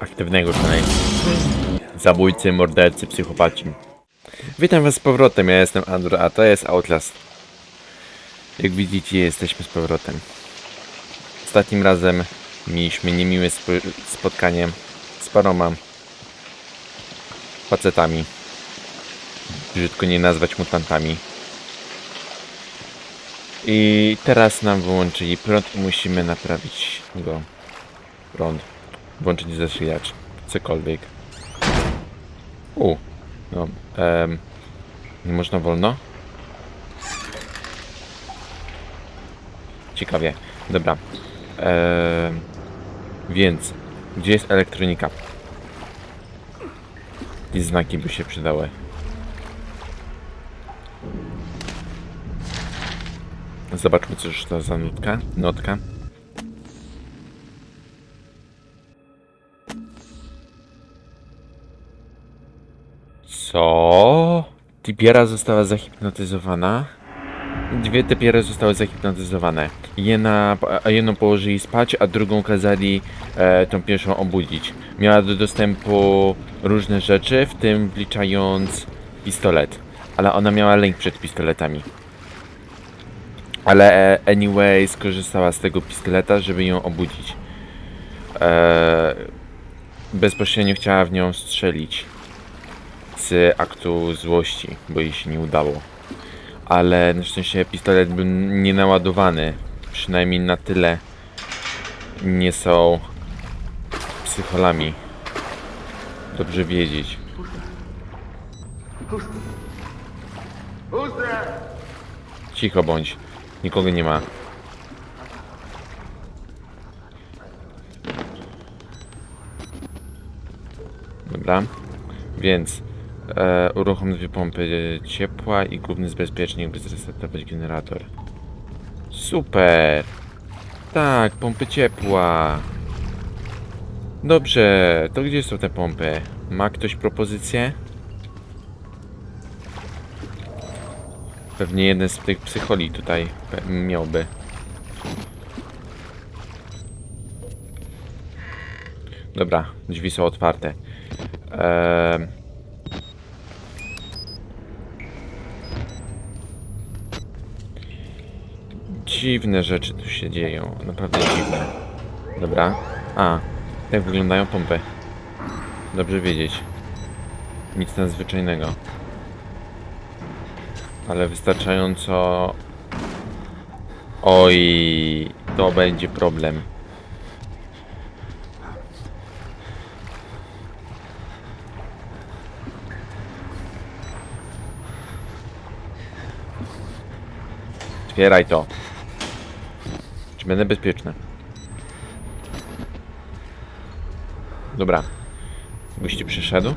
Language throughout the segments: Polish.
Aktywnego przynajmniej. Zabójcy, mordercy, psychopaci. Witam was z powrotem, ja jestem Andrew, a to jest Outlast. Jak widzicie, jesteśmy z powrotem. Ostatnim razem mieliśmy niemiłe spo spotkanie z paroma facetami. Brzydko nie nazwać mutantami. I teraz nam wyłączyli prąd i musimy naprawić go. Prąd. Włączyć zasilacz. Cokolwiek. U. No. em, nie można wolno? Ciekawie. Dobra. Em, więc. Gdzie jest elektronika? I znaki by się przydały. Zobaczmy, cóż to za nutka. Notka. Tipiera została zahipnotyzowana. Dwie Tipiera zostały zahipnotyzowane. Jedna, jedną położyli spać, a drugą kazali e, tą pierwszą obudzić. Miała do dostępu różne rzeczy, w tym wliczając pistolet. Ale ona miała lęk przed pistoletami. Ale e, anyway skorzystała z tego pistoleta, żeby ją obudzić. E, bezpośrednio chciała w nią strzelić z aktu złości, bo jej się nie udało. Ale na szczęście pistolet był nienaładowany. Przynajmniej na tyle nie są psycholami. Dobrze wiedzieć. Cicho bądź. Nikogo nie ma. Dobra. Więc e, uruchom dwie pompy ciepła i główny zabezpiecznik, by zresetować generator. Super! Tak, pompy ciepła. Dobrze, to gdzie są te pompy? Ma ktoś propozycję? Pewnie jeden z tych psycholi tutaj miałby. Dobra, drzwi są otwarte. Eee... Dziwne rzeczy tu się dzieją. Naprawdę dziwne. Dobra. A, tak wyglądają pompy. Dobrze wiedzieć. Nic nadzwyczajnego. Ale wystarczająco... Oj, to będzie problem. Otwieraj to. Będę bezpieczny? Dobra. Gości przyszedł.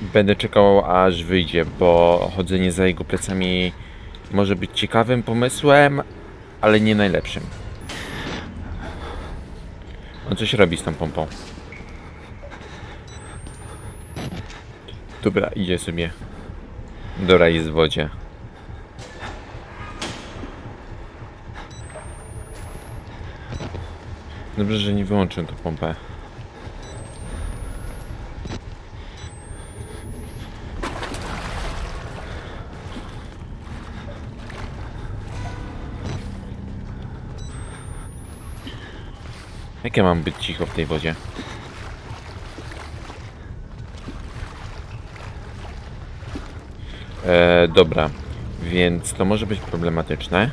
Będę czekał aż wyjdzie, bo chodzenie za jego plecami może być ciekawym pomysłem, ale nie najlepszym. On coś robi z tą pompą. Dobra, idzie sobie. Dobra, jest w wodzie. Dobrze, że nie wyłączyłem tą pompę. Jak ja mam być cicho w tej wodzie? E, dobra, więc to może być problematyczne.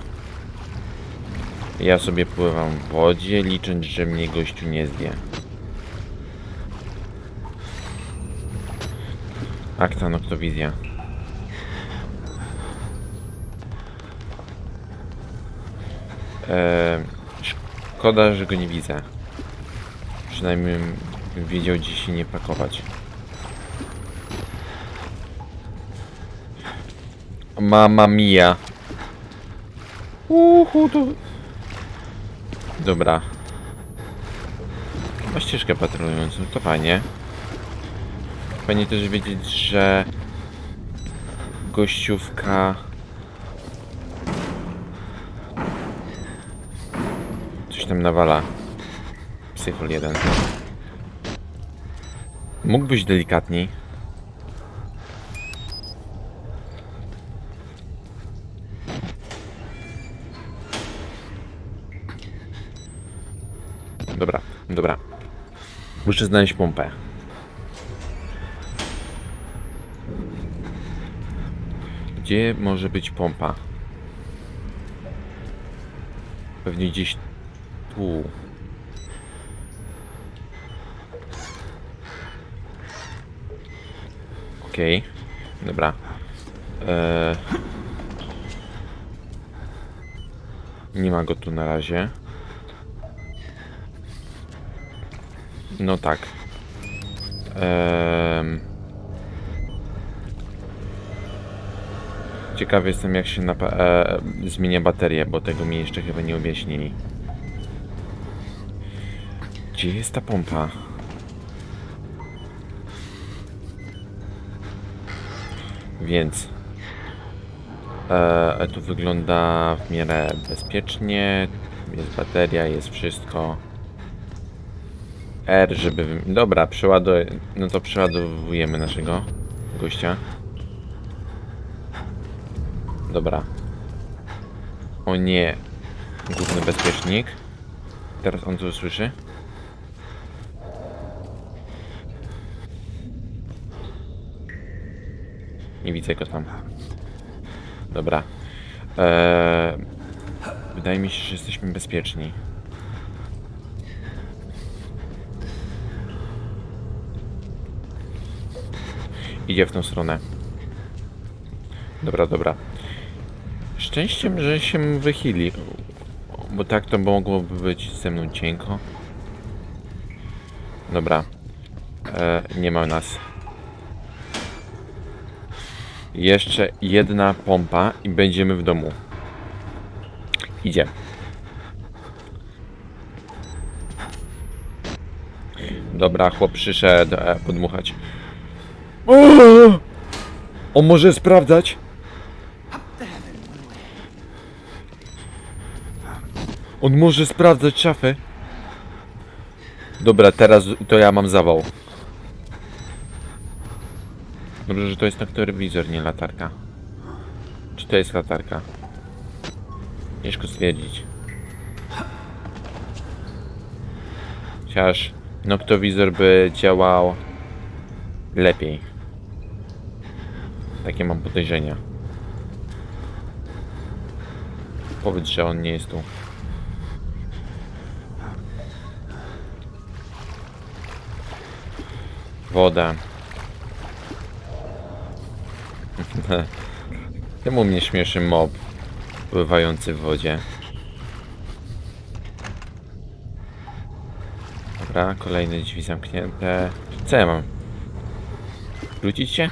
Ja sobie pływam w wodzie, licząc, że mnie gościu nie zje. Akta noktowizja. Eee, szkoda, że go nie widzę. Przynajmniej bym wiedział, gdzie się nie pakować. Mama mia. Uhu, to... Dobra. Ma ścieżkę patrolującą, to fajnie. Fajnie też wiedzieć, że gościówka coś tam nawala. Psychol jeden. Mógłbyś delikatniej. Dobra, dobra. Muszę znaleźć pompę. Gdzie może być pompa? Pewnie gdzieś tu. Okej, dobra. Eee... Nie ma go tu na razie. No tak. Ehm... Ciekawy jestem jak się napa- e, zmienia baterię, bo tego mi jeszcze chyba nie objaśnili. Gdzie jest ta pompa? Więc e, tu wygląda w miarę bezpiecznie. Jest bateria, jest wszystko. R, żeby... Dobra, przeładuj... No to przeładowujemy naszego gościa. Dobra. O nie. Główny bezpiecznik. Teraz on to słyszy. Nie widzę go tam. Dobra. Eee, wydaje mi się, że jesteśmy bezpieczni. Idzie w tą stronę. Dobra, dobra. Szczęściem, że się wychyli. Bo tak to mogłoby być ze mną cienko. Dobra. E, nie ma nas. Jeszcze jedna pompa i będziemy w domu. Idzie. Dobra, chłop przyszedł e, podmuchać. O! On może sprawdzać? On może sprawdzać szafę. Dobra, teraz to ja mam zawał. Dobrze, że to jest noktowizor, nie latarka. Czy to jest latarka? Ciężko stwierdzić. Chociaż noktowizor by działał lepiej. Takie mam podejrzenia. Powiedz, że on nie jest tu. Woda. Czemu mnie śmieszy mob pływający w wodzie? Dobra, kolejne drzwi zamknięte. Co ja mam? Wrócić się?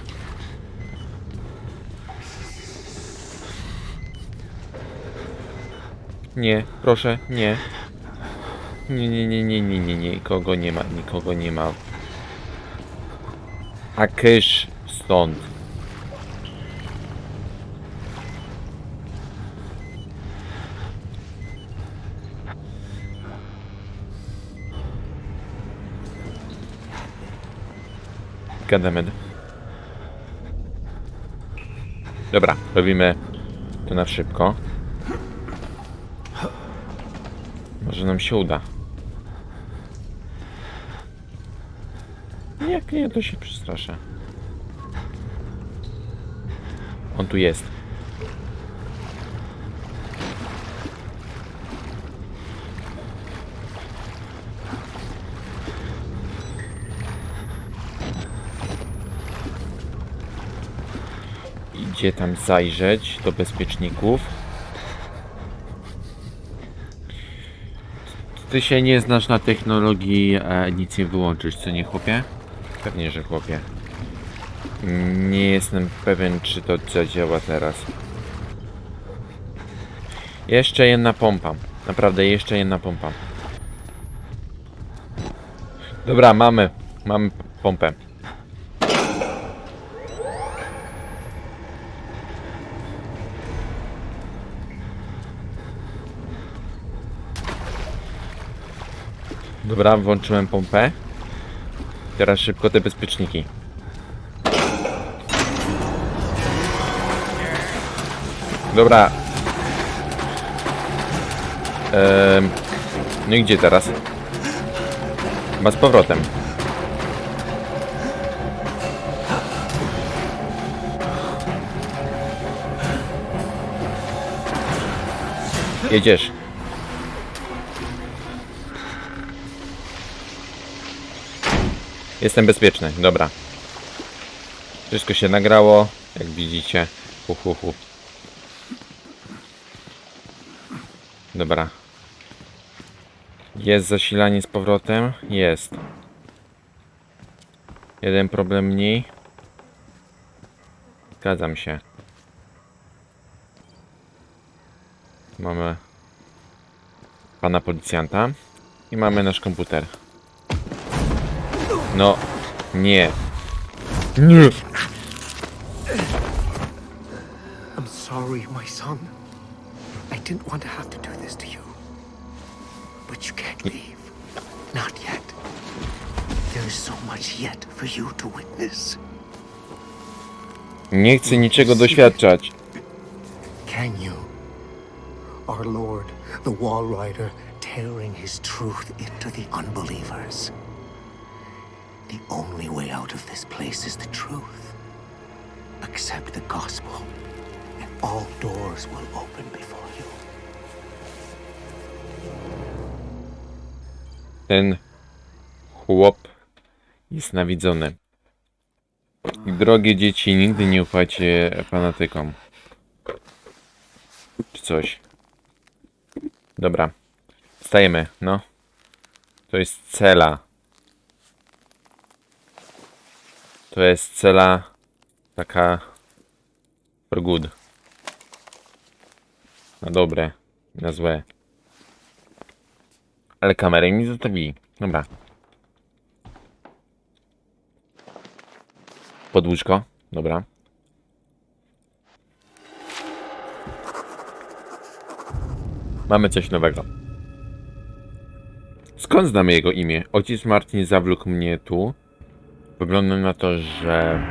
Nie, proszę, nie. Nie, nie, nie, nie, nie, nie, nie, nikogo nie ma, nikogo nie ma. A kysz stąd. Gadamed. Dobra, robimy to na szybko. Nam się uda. Jak nie, to się przestraszę. On tu jest. Idzie tam zajrzeć do bezpieczników. Ty się nie znasz na technologii e, nic nie wyłączyć, co nie chłopie? Pewnie, że chłopie. Nie jestem pewien, czy to zadziała teraz. Jeszcze jedna pompa. Naprawdę, jeszcze jedna pompa. Dobra, mamy. Mamy pompę. Dobra, włączyłem pompę. Teraz szybko te bezpieczniki. Dobra. Ehm, no i gdzie teraz? Chyba z powrotem. Jedziesz. Jestem bezpieczny, dobra. Wszystko się nagrało, jak widzicie. Hu, hu, hu. Dobra. Jest zasilanie z powrotem? Jest. Jeden problem mniej. Zgadzam się. Mamy pana policjanta i mamy nasz komputer. No, nie. Nie. I'm sorry, my son. I didn't want to have to do this to you. But you can't leave. Not yet. There is so much yet for you to witness. Nie chcę niczego doświadczać. Can you? Our Lord, the Wall Rider, tearing his truth into the unbelievers. The only way out of this place is the truth. Accept the gospel, and all doors will open before you. Ten chłop jest nawidzony. Drogie dzieci, nigdy nie ufajcie fanatykom. Czy coś. Dobra. Stajemy, no. To jest cela. To jest cela taka for good. Na dobre, na złe. Ale kamerę mi zostawili. Dobra. Pod łóżko. Dobra. Mamy coś nowego. Skąd znamy jego imię? Ojciec Martin zawlókł mnie tu. Wygląda na to, że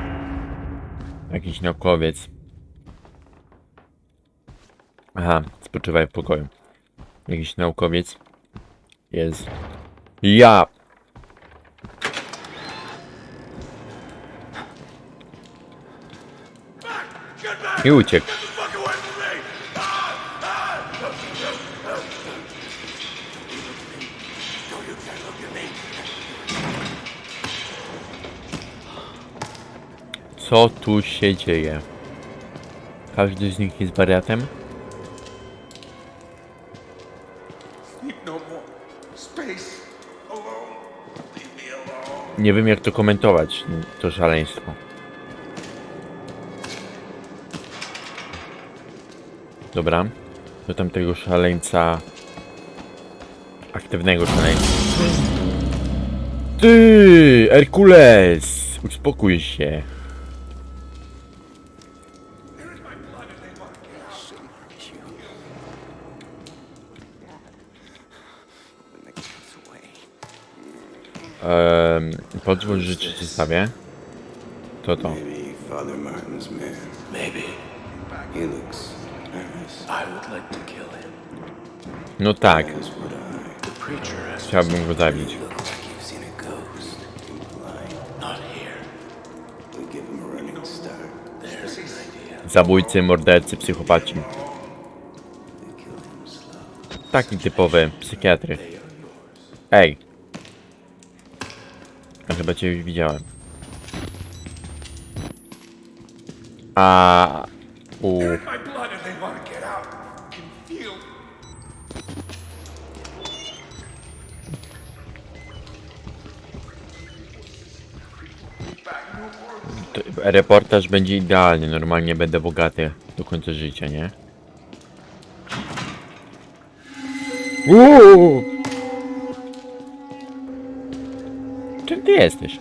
jakiś naukowiec. Aha, spoczywaj w pokoju. Jakiś naukowiec jest. Ja! I uciekł. Co tu się dzieje? Każdy z nich jest wariatem? Sleep no. Nie wiem jak to komentować, to szaleństwo. Dobra, do tamtego szaleńca... Aktywnego szaleńca. Ty, Herkules! Uspokój się. Um, pozwól, że ci przedstawię. To to. Maybe Father Martin's man. Maybe. He looks nervous. I would like to kill him. No tak, As would I. The preacher has chciałbym go zabić. Looks like you've seen a ghost. Implying not here. we give him a running start. There's an idea. Zabójcy, mordercy, psychopaci. We kill him slow. Taki typowy psychiatry. Ej. Chyba cię już widziałem. A u reportaż będzie idealny. Normalnie będę bogaty do końca życia, nie? Uuu! Jesteś?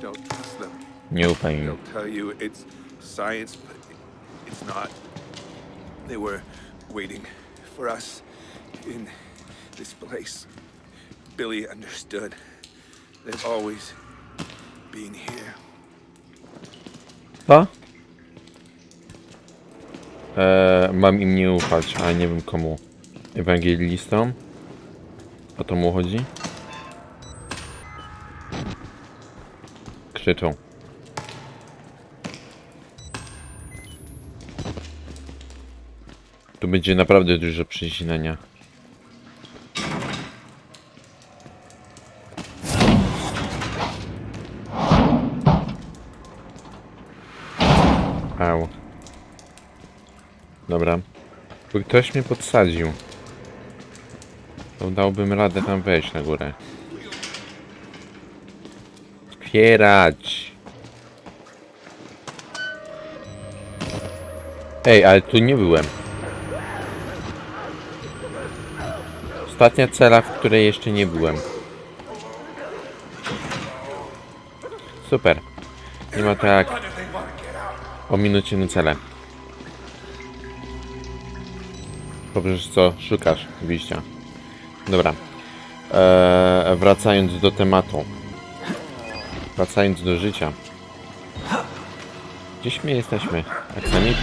Don't trust them. Nie ufaj mi. They'll tell you it's science, but it's not. They were waiting for us in this place. Billy understood. They've always been here. Co? E, mam im nie ufać, ale nie wiem komu. Ewangelistom? O to mu chodzi? Krzyczą. Tu będzie naprawdę dużo przecinania. Au. Dobra. Ktoś mnie podsadził. To dałbym radę tam wejść na górę. Otwierać! Ej, ale tu nie byłem. Ostatnia cela, w której jeszcze nie byłem. Super. Nie ma tak o minucie na cele. Powiesz co, szukasz wyjścia. Dobra. Eee, wracając do tematu. Wracając do życia. Gdzieś my jesteśmy? Aksamit?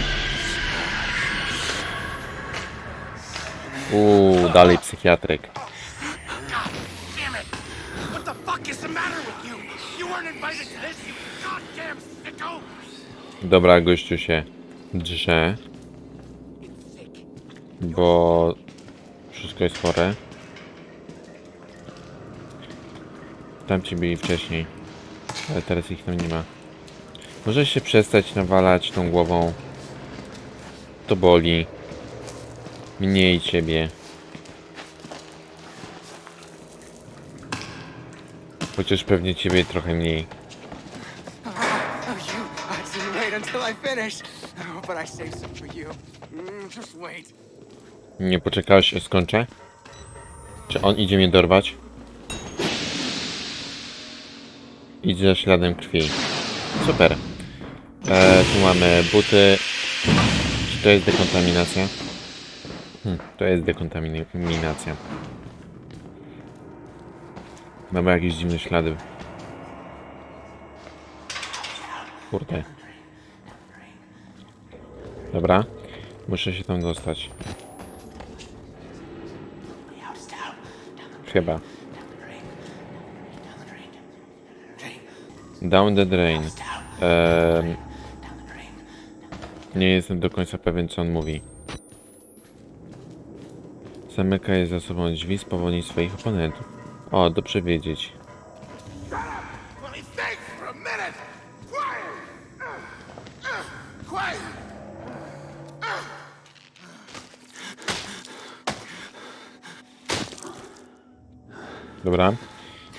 Uuu, dalej psychiatryk. Dobra, gościu się drze, bo wszystko jest chore. Tamci byli wcześniej, ale teraz ich tam nie ma. Możesz się przestać nawalać tą głową. To boli. Mnie i ciebie. Chociaż pewnie ciebie trochę mniej. Nie poczekałeś, skończę? Czy on idzie mnie dorwać? Idzie za śladem krwi. Super. E, tu mamy buty. Czy to jest dekontaminacja? Hm, to jest dekontaminacja. Mamy jakieś dziwne ślady. Kurde. Dobra. Muszę się tam dostać. Chyba. Down the drain. Ehm, nie jestem do końca pewien, co on mówi. Zamykaj za sobą drzwi, spowolnij swoich oponentów. O, dobrze wiedzieć. Dobra.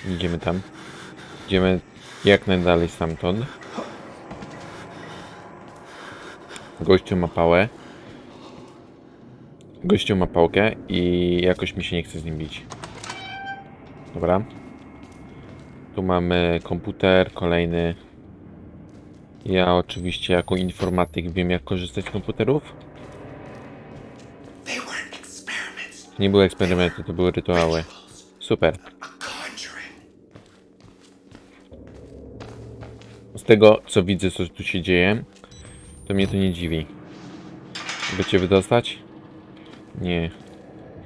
Idziemy tam. Idziemy jak najdalej stamtąd. Gościu ma pałę. Gościu ma pałkę i jakoś mi się nie chce z nim bić. Dobra. Tu mamy komputer, kolejny. Ja oczywiście jako informatyk wiem jak korzystać z komputerów. Nie były eksperymenty, to były rytuały. Super. A conjuring. Z tego co widzę, co tu się dzieje, to mnie to nie dziwi. By cię wydostać? Nie.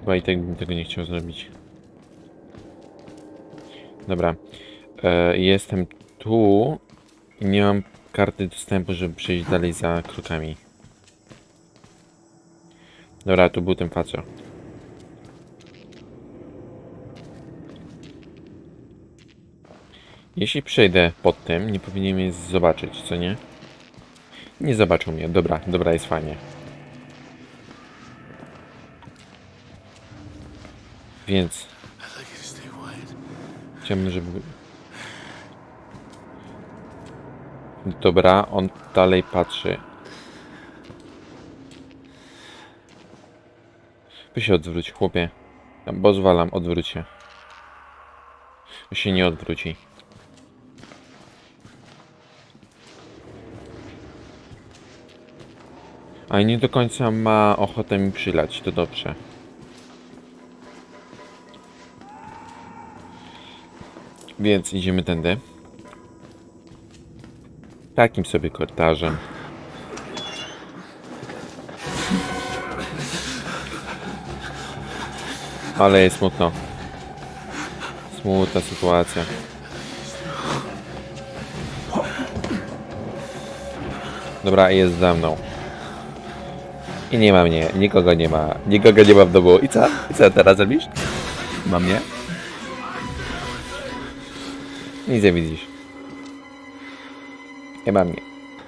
Chyba i tak bym tego nie chciał zrobić. Dobra. E, jestem tu i nie mam karty dostępu, żeby przejść dalej za krokami. Dobra, tu był ten facet. Jeśli przejdę pod tym, nie powinien mnie zobaczyć, co nie? Nie zobaczył mnie. Dobra, dobra, jest fajnie. Więc chciałbym, żeby... Dobra, on dalej patrzy. Wy się odwróć, chłopie. Ja Pozwalam, odwróć się. Się nie odwróci. A nie do końca ma ochotę mi przylać, to dobrze. Więc idziemy tędy. Takim sobie korytarzem. Ale jest smutno. Smutna sytuacja. Dobra, jest za mną. I nie ma mnie, nikogo nie ma, nikogo nie ma w domu. I co? I co teraz robisz? Ma mnie? Nic nie widzisz. Nie ma mnie.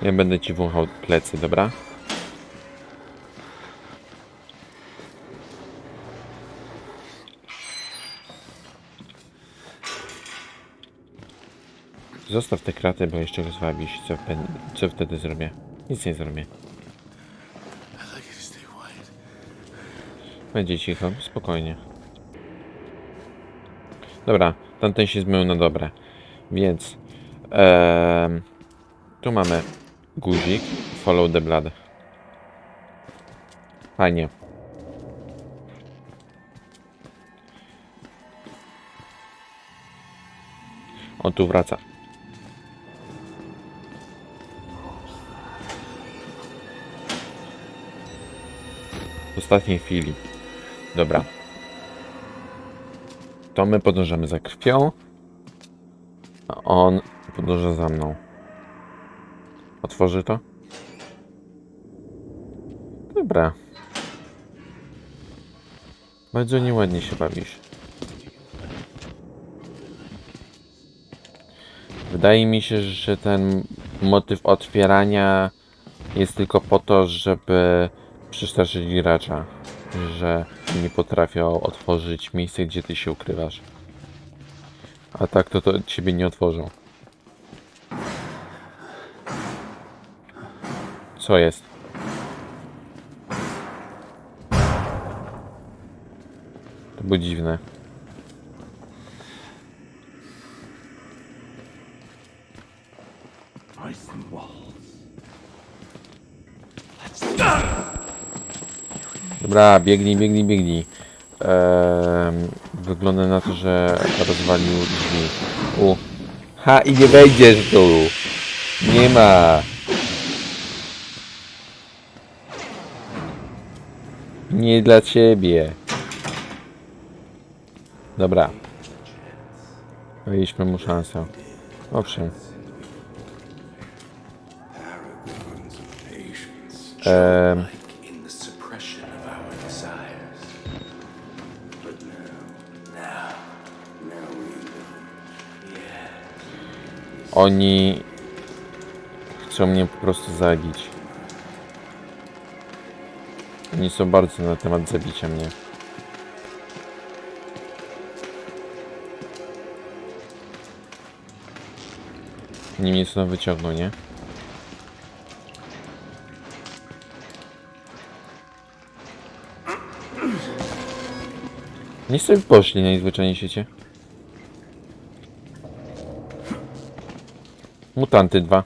Ja będę ci wąchał plecy, dobra? Zostaw te kraty, bo jeszcze go zwabisz. Co, co wtedy zrobię? Nic nie zrobię. I'd like you to stay quiet. Będzie cicho, spokojnie. Dobra, tamten się zmył na dobre. Więc em, tu mamy guzik, follow the blood. Fajnie. On tu wraca. W ostatniej chwili. Dobra. To my podążamy za krwią. A on podąża za mną. Otworzy to? Dobra. Bardzo nieładnie się bawisz. Wydaje mi się, że ten motyw otwierania jest tylko po to, żeby przestraszyć gracza, że nie potrafią otworzyć miejsce, gdzie ty się ukrywasz. A tak to, to ciebie nie otworzą. Co jest? To było dziwne. Dobra, biegnij, biegnij, biegnij. Ehm, wygląda na to, że rozwalił drzwi. U. Ha, i nie wejdziesz tu. Nie ma. Nie dla ciebie. Dobra. Daliśmy mu szansę. Owszem. Paragons Oni chcą mnie po prostu zabić. Oni są bardzo na temat zabicia mnie. Oni mnie stąd wyciągną, nie? Nie sobie poszli najzwyczajniej świecie. Mutanty 2.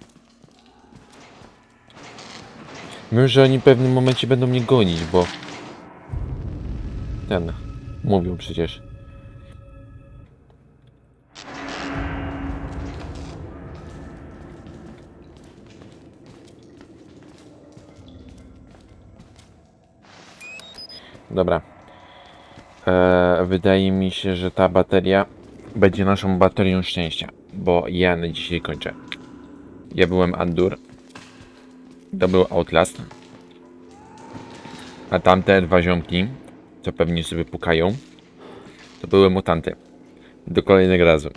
Wiem, że oni w pewnym momencie będą mnie gonić, bo... Ten... Mówił przecież. Dobra. Eee, wydaje mi się, że ta bateria będzie naszą baterią szczęścia, bo ja na dzisiaj kończę. Ja byłem Andur. To był Outlast. A tamte dwa ziomki, co pewnie sobie pukają, to były mutanty. Do kolejnego razu.